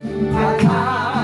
太 早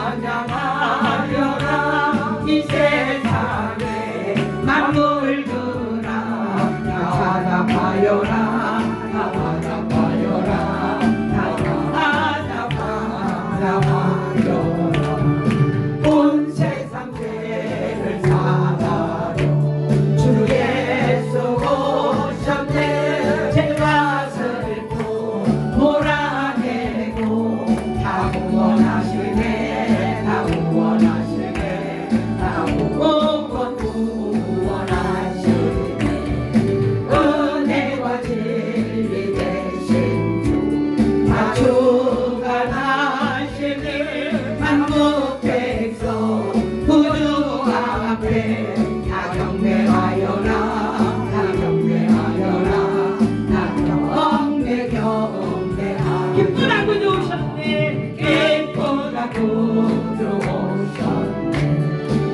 나교도 오셨네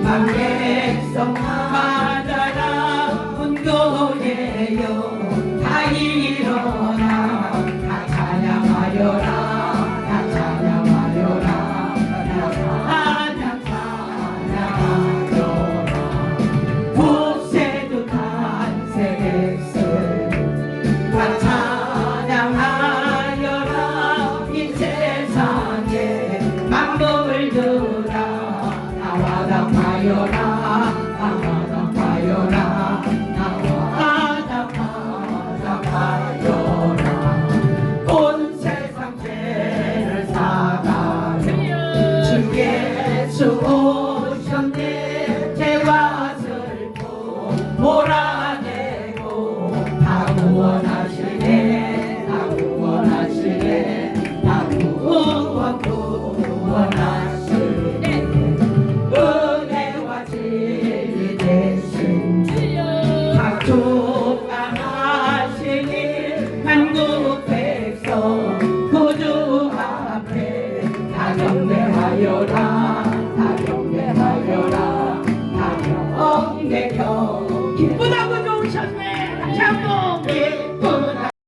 만백성 받아라 혼도예요 Mayora, Avada Mayora, Avada Mayora. 기쁘다고 좋으셨네. 다시 한 번.